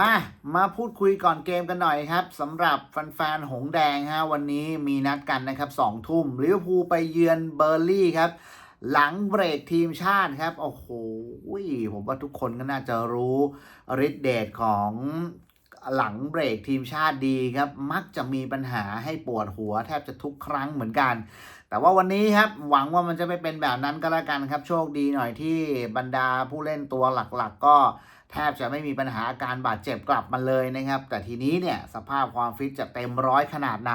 มา มาพูดคุยก่อนเกมกันหน่อยครับสำหรับแฟนๆหงแดงฮะวันนี้มีนัดกันนะครับสองทุ่มลิเวอร์พูลไปเยือนเบอร์ลี่ครับ หลังเบรกทีมชาติครับ โอ้โหผมว่าทุกคนก็น่าจะรู้ฤทธิ์เดชของหลังเบรกทีมชาติดีครับ มักจะมีปัญหาให้ปวดหัวแทบจะทุกครั้งเหมือนกัน แต่ว่าวันนี้ครับหวังว่ามันจะไม่เป็นแบบนั้นก็แล้วกันครับ โชคดีหน่อยที่บรรดาผู้เล่นตัวหลักๆก็ แทบจะไม่มีปัญหาอาการบาดเจ็บกลับมาเลยนะครับ แต่ทีนี้เนี่ยสภาพความฟิตจะเต็มร้อยขนาดไหน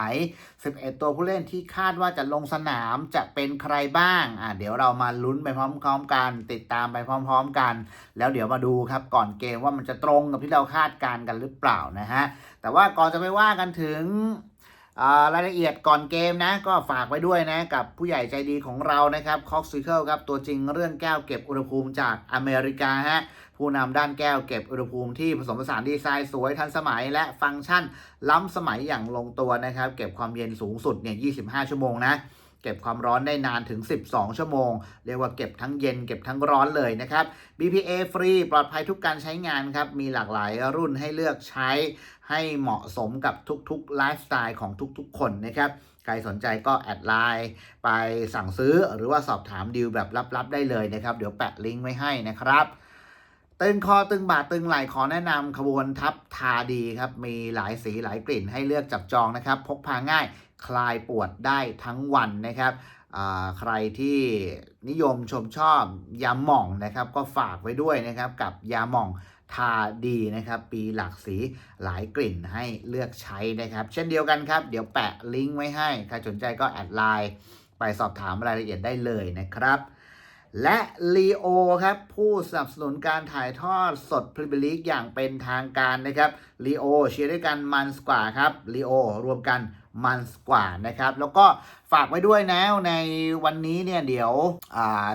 11 ตัวผู้เล่นที่คาดว่าจะลงสนามจะเป็นใครบ้างอะเดี๋ยวเรามาลุ้นไปพร้อม ๆ กัน ติดตามไปพร้อม ๆ กัน แล้วเดี๋ยวมาดูครับก่อนเกมว่ามันจะตรงกับที่เราคาดการกันหรือเปล่านะฮะแต่ว่าก่อนจะไปว่ากันถึง รายละเอียดก่อนเกมนะ ก็ฝากไว้ด้วยนะ กับผู้ใหญ่ใจดีของเรานะครับคอกซิเคิลครับ ตัวจริงเรื่องแก้วเก็บอุณหภูมิจากอเมริกาฮะผู้นำด้านแก้วเก็บอุณหภูมิที่ผสมผสานดีไซน์สวยทันสมัยและฟังก์ชันล้ำสมัยอย่างลงตัวนะครับ เก็บความเย็นสูงสุดเนี่ย 25 ชั่วโมงนะ เก็บความร้อนได้นานถึง 12 ชั่วโมง เรียกว่าเก็บทั้งเย็นเก็บทั้งร้อนเลยนะครับ BPA ฟรีปลอดภัยทุกการใช้งานครับ มีหลากหลายรุ่นให้เลือกใช้ให้เหมาะสมกับทุกๆไลฟ์สไตล์ของทุกๆ คนนะครับใครสนใจก็แอดไลน์ไปสั่งซื้อหรือว่าสอบถามดีลแบบลับๆ ได้เลยนะครับ เดี๋ยวแปะลิงก์ไว้ให้นะครับตึงคอตึงบ่าตึงไหล่ขอแนะนำขบวนทับทาดีครับ มีหลายสีหลายกลิ่นให้เลือกจับจองนะครับ พกพาง่าย คลายปวดได้ทั้งวันนะครับใครที่นิยมชมชอบยาหม่องนะครับ ก็ฝากไว้ด้วยนะครับกับยาหม่องทาดีนะครับ ปีหลากสีหลายกลิ่นให้เลือกใช้นะครับ เช่นเดียวกันครับ เดี๋ยวแปะลิงก์ไว้ให้ ใครสนใจก็แอดไลน์ไปสอบถามรายละเอียดได้เลยนะครับ และลีโอครับผู้สนับสนุนการถ่ายทอดสดพรีเมียร์ลีกอย่างเป็นทางการนะครับลีโอเชียร์ด้วยกันมันสกว่าครับลีโอรวมกัน มันกว่านะครับ แล้วก็ฝากไว้ด้วยนะในวันนี้เนี่ยเดี๋ยว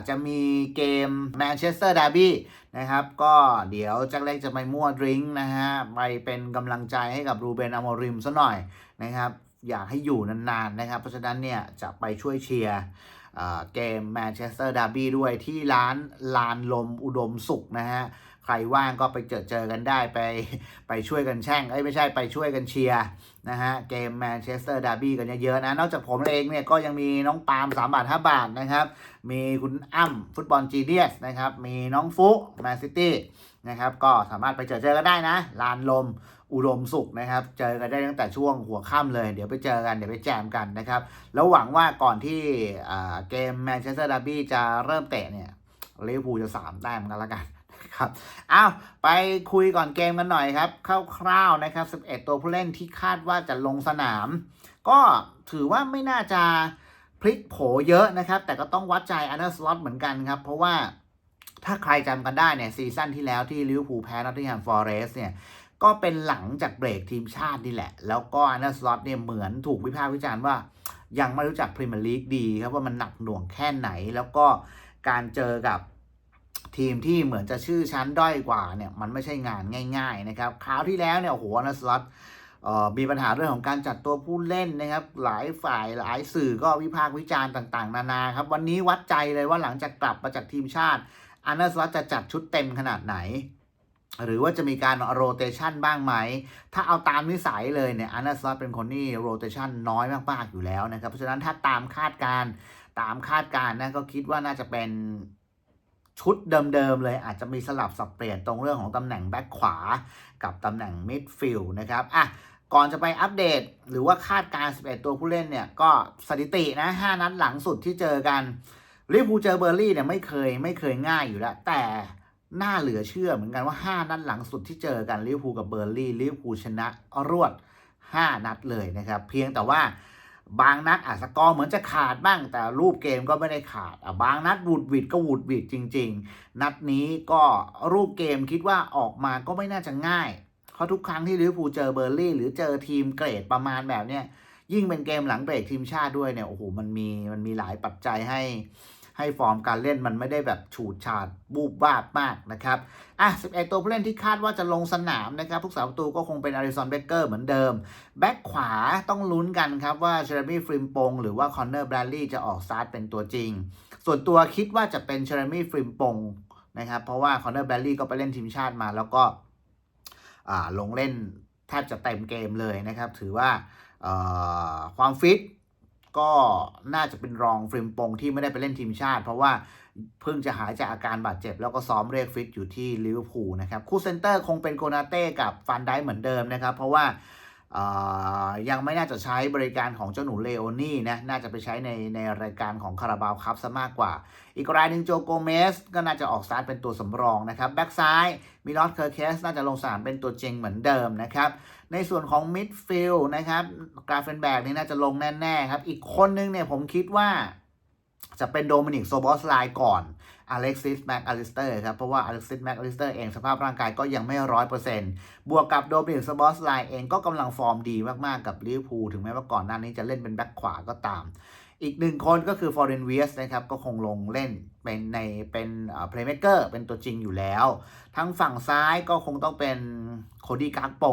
จะมีเกมแมนเชสเตอร์ดาร์บี้นะครับ ก็เดี๋ยวจ็คเล็กจะไปมั่วดริงก์นะฮะไปเป็นกำลังใจให้กับรูเบนอโมริมซะหน่อยนะครับอยากให้อยู่นานๆนะครับ เพราะฉะนั้นเนี่ยจะไปช่วยเชียร์เกมแมนเชสเตอร์ดาร์บี้ด้วยที่ร้านลานลมอุดมสุขนะฮะ รว่างก็ไปเจอเจอกันได้ไปไปช่วยกันแช่งเอ้ยไม่ใช่ไปช่วยกันเชียร์นะฮะเกมแมนเชสเตอร์ดาร์บี้กันเยอะๆนะ นอกจากผมเองเนี่ยก็ยังมีน้องปาล์ม3บาท5บาทนะครับ มีคุณอ้ำฟุตบอลจีเนียสนะครับ มีน้องฟุแมนซิตี้นะครับก็สามารถไปเจอเจอกันได้นะ ลานลมอุดมสุขนะครับ เจอกันได้ตั้งแต่ช่วงหัวค่ำเลย เดี๋ยวไปเจอกัน เดี๋ยวไปแจมกันนะครับ แล้วหวังว่าก่อนที่เกมแมนเชสเตอร์ดาร์บี้จะเริ่มเตะเนี่ยลิเวอร์พูลจะสามแต้มกันละกัน ครับอ้าวไปคุยก่อนเกมกันหน่อยครับคร่าวๆนะครับ 11 ตัวผู้เล่นที่คาดว่าจะลงสนาม ก็ถือว่าไม่น่าจะพลิกโผเยอะนะครับ แต่ก็ต้องวัดใจอันเดอร์สล็อตเหมือนกันครับ เพราะว่าถ้าใครจำกันได้เนี่ยซีซั่นที่แล้วที่ลิเวอร์พูลแพ้นอตติงแฮมฟอร์เรสต์เนี่ยก็เป็นหลังจากเบรกทีมชาตินี่แหละ แล้วก็อันเดอร์สล็อตเนี่ยเหมือนถูกวิพากษ์วิจารณ์ว่า ยังไม่รู้จักพรีเมียร์ลีกดีครับว่ามันหนักหน่วงแค่ไหน แล้วก็การเจอกับ ทีมที่เหมือนจะชื่อชั้นด้อยกว่าเนี่ยมันไม่ใช่งานง่าย ๆ นะครับคราวที่แล้วเนี่ยโอ้โหอันเดอร์สลอตมีปัญหาเรื่องของการจัดตัวผู้เล่นนะครับ หลายฝ่ายหลายสื่อก็วิพากษ์วิจารณ์ต่างๆ นานาครับ วันนี้วัดใจเลยว่าหลังจากกลับมาจากทีมชาติอันเดอร์สลอตจะจัดชุดเต็มขนาดไหน หรือว่าจะมีการโรเตชันบ้างไหม ถ้าเอาตามนิสัยเลยเนี่ยอันเดอร์สลอตเป็นคนที่โรเตชันน้อยมากๆอยู่แล้วนะครับ เพราะฉะนั้นถ้าตามคาดการณ์ตามคาดการณ์นะก็คิดว่าน่าจะเป็น ชุดเดิมๆเลยอาจจะมีสลับสับเปลี่ยนตรงเรื่องของตำแหน่งแบ็คขวา กับตำแหน่งมิดฟิลด์นะครับอะก่อนจะไปอัปเดต หรือว่าคาดการ 11 ตัวผู้เล่นเนี่ย ก็สถิตินะ 5 นัดหลังสุดที่เจอกันลิเวอร์พูลเจอเบอร์ลี่เนี่ยไม่เคยไม่เคยง่ายอยู่แล้ว แต่น่าเหลือเชื่อเหมือนกันว่า 5 นัดหลังสุดที่เจอกันลิเวอร์พูลกับเบอร์ลี่ลิเวอร์พูลชนะรวด 5 นัดเลยนะครับ เพียงแต่ว่า บางนัดอาจสกอร์เหมือนจะขาดบ้าง แต่รูปเกมก็ไม่ได้ขาดอะบางนัดวูดวิดก็วูดวิดจริง ๆ นัดนี้ก็รูปเกมคิดว่าออกมาก็ไม่น่าจะง่าย เพราะทุกครั้งที่ลิเวอร์พูลเจอเบอร์ลี่ หรือเจอทีมเกรดประมาณแบบเนี้ยยิ่งเป็นเกมหลังเบรกทีมชาติด้วยเนี่ยโอ้โหมันมีมันมีหลายปัจจัยให้ ให้ฟอร์มการเล่นมันไม่ได้แบบฉูดฉาดบูบวาบมากนะครับ อะ 11 ตัวผู้เล่นที่คาดว่าจะลงสนามนะครับผู้สาประตูก็คงเป็นอาริสันเบเกอร์เหมือนเดิม แบ็คขวาต้องลุ้นกันครับว่าเชอร์มี่ฟริมปงหรือว่าคอนเนอร์แบรดลีย์จะออกสตาร์ทเป็นตัวจริง ส่วนตัวคิดว่าจะเป็นเชอร์มี่ฟริมปงนะครับเพราะว่าคอนเนอร์แบรดลีย์ก็ไปเล่นทีมชาติมาแล้วก็ลงเล่นแทบจะเต็มเกมเลยนะครับ ถือว่าความฟิต ก็น่าจะเป็นรองฟริมปงที่ไม่ได้ไปเล่นทีมชาติ เพราะว่าเพิ่งจะหายจากอาการบาดเจ็บ แล้วก็ซ้อมเรียกฟิตอยู่ที่ลิเวอร์พูลนะครับคู่เซนเตอร์คงเป็นโกนาเต้กับฟันได้เหมือนเดิมนะครับ เพราะว่า ยังไม่น่าจะใช้บริการของเจ้าหนูเลโอนี่นะ น่าจะไปใช้ในในรายการของคาราบาวคัพซะมากกว่า อีกรายหนึ่งโจโกเมส ก็น่าจะออกสตาร์ทเป็นตัวสำรองนะครับแบ็กซ้ายมิลอสเคอร์เคสน่าจะลงสนามเป็นตัวจริงเหมือนเดิมนะครับ ในส่วนของมิดฟิลด์นะครับกราเฟนแบกนี่น่าจะลงแน่ ๆ ครับ อีกคนนึงเนี่ยผมคิดว่าจะเป็นโดมินิกโซบอสไลน์ก่อน อเล็กซิสแม็กอลิสเตอร์ครับ เพราะว่าอเล็กซิสแม็กอลิสเตอร์เองสภาพร่างกายก็ยังไม่ร้อยเปอร์เซ็นต์บวกกับโดมินิกโซบอสไลน์เองก็กำลังฟอร์มดีมาก ๆ กับลิเวอร์พูลถึงแม้ว่าก่อนหน้านี้จะเล่นเป็นแบ็คขวาก็ตาม อีกหนึ่งคนก็คือฟอร์เรนเวียสนะครับ ก็คงลงเล่นเป็นในเป็นเพลย์เม k เกอร์เป็นตัวจริงอยู่แล้ว ทั้งฝั่งซ้ายก็คงต้องเป็นโคดี้การ์โป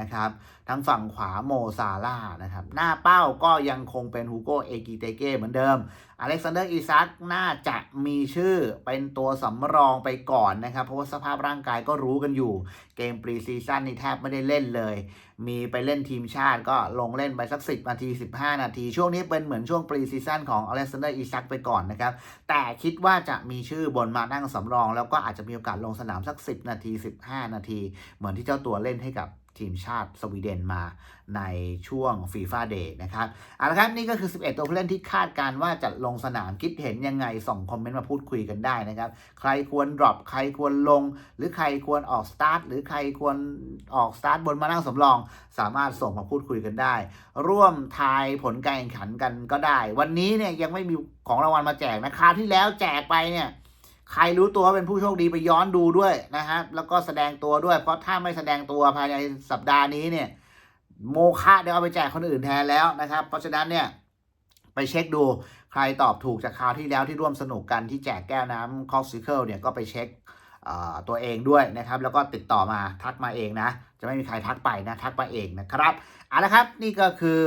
นะครับทั้งฝั่งขวาโมซาร่านะครับ หน้าเป้าก็ยังคงเป็นฮูโกเอกิเตเก้เหมือนเดิม อเล็กซานเดอร์อีซักน่าจะมีชื่อเป็นตัวสำรองไปก่อนนะครับ เพราะว่าสภาพร่างกายก็รู้กันอยู่ เกมปรีซีซั่นนี่แทบไม่ได้เล่นเลย มีไปเล่นทีมชาติก็ลงเล่นไปสัก 10 นาที 15 นาที ช่วงนี้เป็นเหมือนช่วงปรีซีซั่นของอเล็กซานเดอร์อีซักไปก่อนนะครับ แต่คิดว่าจะมีชื่อบนมานั่งสำรอง แล้วก็อาจจะมีโอกาสลงสนามสัก 10 นาที 15 นาที เหมือนที่เจ้าตัวเล่นให้กับทีมชาติสวีเดนมาในช่วงฟีฟ่าเดย์นะครับเอาละครับนี่ก็คือ 11 ตัวผู้เล่นที่คาดการว่าจะลงสนามคิดเห็นยังไง ส่งคอมเมนต์มาพูดคุยกันได้นะครับ ใครควรดรอปใครควรลง หรือใครควรออกสตาร์ทหรือใครควรออกสตาร์ทบนมานั่งสำรอง สามารถส่งมาพูดคุยกันได้ ร่วมทายผลการแข่งขันกันก็ได้ วันนี้เนี่ยยังไม่มีของรางวัลมาแจกนะคราวที่แล้วแจกไปเนี่ย ใครรู้ตัวว่าเป็นผู้โชคดีไปย้อนดูด้วยนะครับแล้วก็แสดงตัวด้วย เพราะถ้าไม่แสดงตัวภายในสัปดาห์นี้เนี่ย โมฆะเดี๋ยวเอาไปแจกคนอื่นแทนแล้วนะครับ เพราะฉะนั้นเนี่ยไปเช็คดูใครตอบถูกจากคราวที่แล้วที่ร่วมสนุกกันที่แจกแก้วน้ำคอฟซิเคิลเนี่ยก็ไปเช็คตัวเองด้วยนะครับ แล้วก็ติดต่อมาทักมาเองนะ จะไม่มีใครทักไปนะ ทักมาเองนะครับเอาละครับ นี่ก็คือ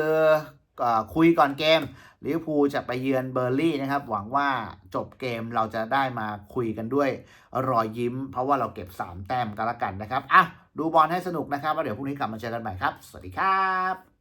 คุยก่อนเกมลิเวอร์พูลจะไปเยือนเบอร์ลี่นะครับ หวังว่าจบเกมเราจะได้มาคุยกันด้วยรอยยิ้ม เพราะว่าเราเก็บ 3 แต้มกันละกันนะครับอะดูบอลให้สนุกนะครับแล้วเดี๋ยวพรุ่งนี้กลับมาเจอกันใหม่ครับ สวัสดีครับ